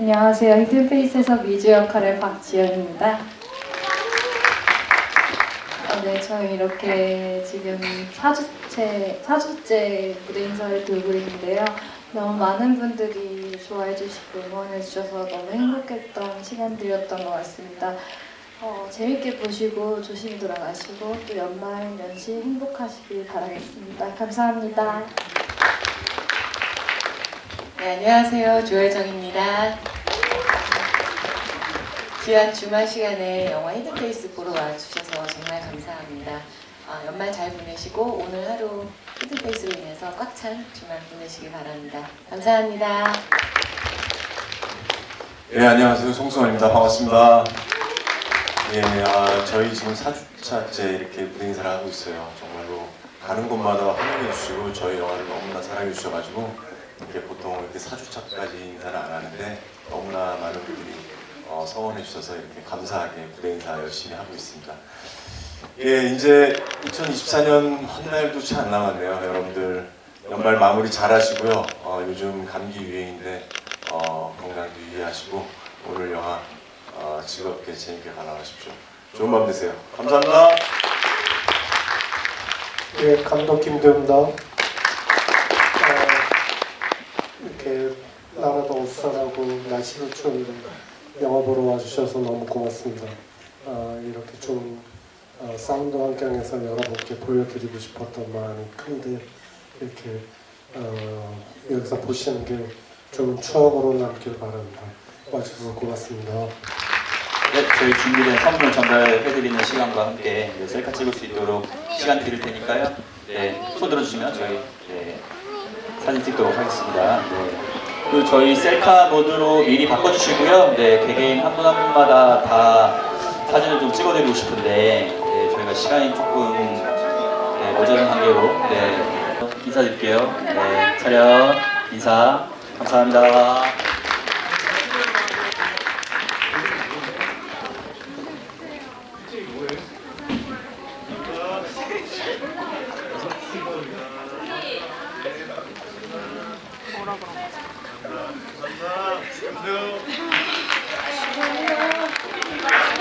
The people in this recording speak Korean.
안녕하세요. 히든페이스에서 미주 역할의 박지연입니다. 어, 네, 저희 이렇게 지금 4주째, 4주째 무대 인사를 들고 있는데요. 너무 많은 분들이 좋아해 주시고 응원해 주셔서 너무 행복했던 시간들이었던 것 같습니다. 어, 재밌게 보시고 조심히 돌아가시고 또 연말 연시 행복하시길 바라겠습니다. 감사합니다. 네, 안녕하세요. 조혜정입니다. 귀한 주말 시간에 영화 히든페이스 보러 와주셔서 정말 감사합니다. 아, 연말 잘 보내시고 오늘 하루 히든페이스로 인해서 꽉 찬 주말 보내시기 바랍니다. 감사합니다. 예, 안녕하세요. 송승헌입니다. 반갑습니다. 예, 아, 저희 지금 4주차째 이렇게 무대 인사를 하고 있어요. 정말로 가는 곳마다 환영해 주시고 저희 영화를 너무나 사랑해 주셔가지고 이렇게 보통 이렇게 4주차까지 인사를 안 하는데 너무나 많은 분들이 어, 성원해 주셔서 이렇게 감사하게 무대 인사 열심히 하고 있습니다. 예, 이제 2024년 헛날도 채 안 남았네요. 여러분들 연말 마무리 잘 하시고요. 어, 요즘 감기 유행인데 하시고 오늘 영화 어, 즐겁게 재밌게 관람하십시오. 좋은 밤 되세요. 감사합니다. 예, 감독 김도입니다. 어, 이렇게 나라도 옷사라고 날씨도 추운데 영화 보러 와주셔서 너무 고맙습니다. 어, 이렇게 좀 어, 사운드 환경에서 여러분께 보여드리고 싶었던 마음이 큰데 이렇게 어, 여기서 보시는 게 좋은 추억으로 남길 바랍니다. 와주셔서 고맙습니다. 네, 저희 준비된 선물 전달해드리는 시간과 함께 네, 셀카 찍을 수 있도록 시간 드릴 테니까요. 네, 손 들어주시면 저희 네, 사진 찍도록 하겠습니다. 네. 그리고 저희 셀카 모드로 미리 바꿔주시고요. 네, 개개인 한 분 한 분마다 다 사진을 좀 찍어드리고 싶은데 네, 저희가 시간이 조금 네, 모자란 관계로 네, 인사드릴게요. 네, 차렷 인사 감사합니다. 하라 그런 거지. 감사합니다. 감사합니다.